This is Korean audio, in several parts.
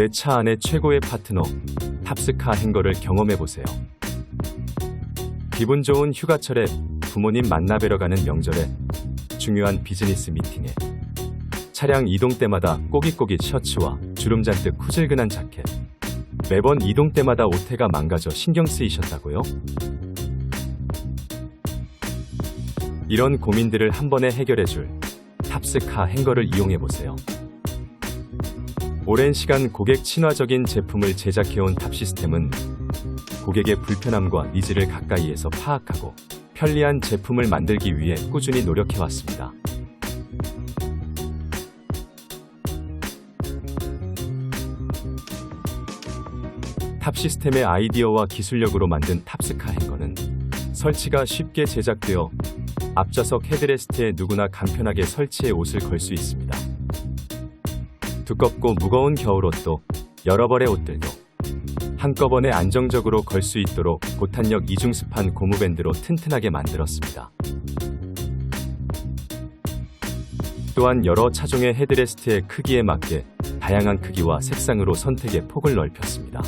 내 차 안의 최고의 파트너 탑스카 행거를 경험해 보세요. 기분 좋은 휴가철에 부모님 만나 뵈러 가는 명절에 중요한 비즈니스 미팅에 차량 이동 때마다 꼬깃꼬깃 셔츠와 주름 잔뜩 후질근한 자켓 매번 이동 때마다 오태가 망가져 신경 쓰이셨다고요? 이런 고민들을 한 번에 해결해 줄 탑스카 행거를 이용해 보세요. 오랜 시간 고객 친화적인 제품을 제작해온 탑 시스템은 고객의 불편함과 니즈를 가까이에서 파악하고 편리한 제품을 만들기 위해 꾸준히 노력해왔습니다. 탑 시스템의 아이디어와 기술력으로 만든 탑스카 행거는 설치가 쉽게 제작되어 앞좌석 헤드레스트에 누구나 간편하게 설치해 옷을 걸 수 있습니다. 두껍고 무거운 겨울옷도 여러 벌의 옷들도 한꺼번에 안정적으로 걸 수 있도록 고탄력 이중 스판 고무밴드로 튼튼하게 만들었습니다. 또한 여러 차종의 헤드레스트의 크기에 맞게 다양한 크기와 색상으로 선택의 폭을 넓혔습니다.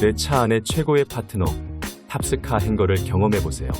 내 차 안의 최고의 파트너 탑스카 행거를 경험해 보세요.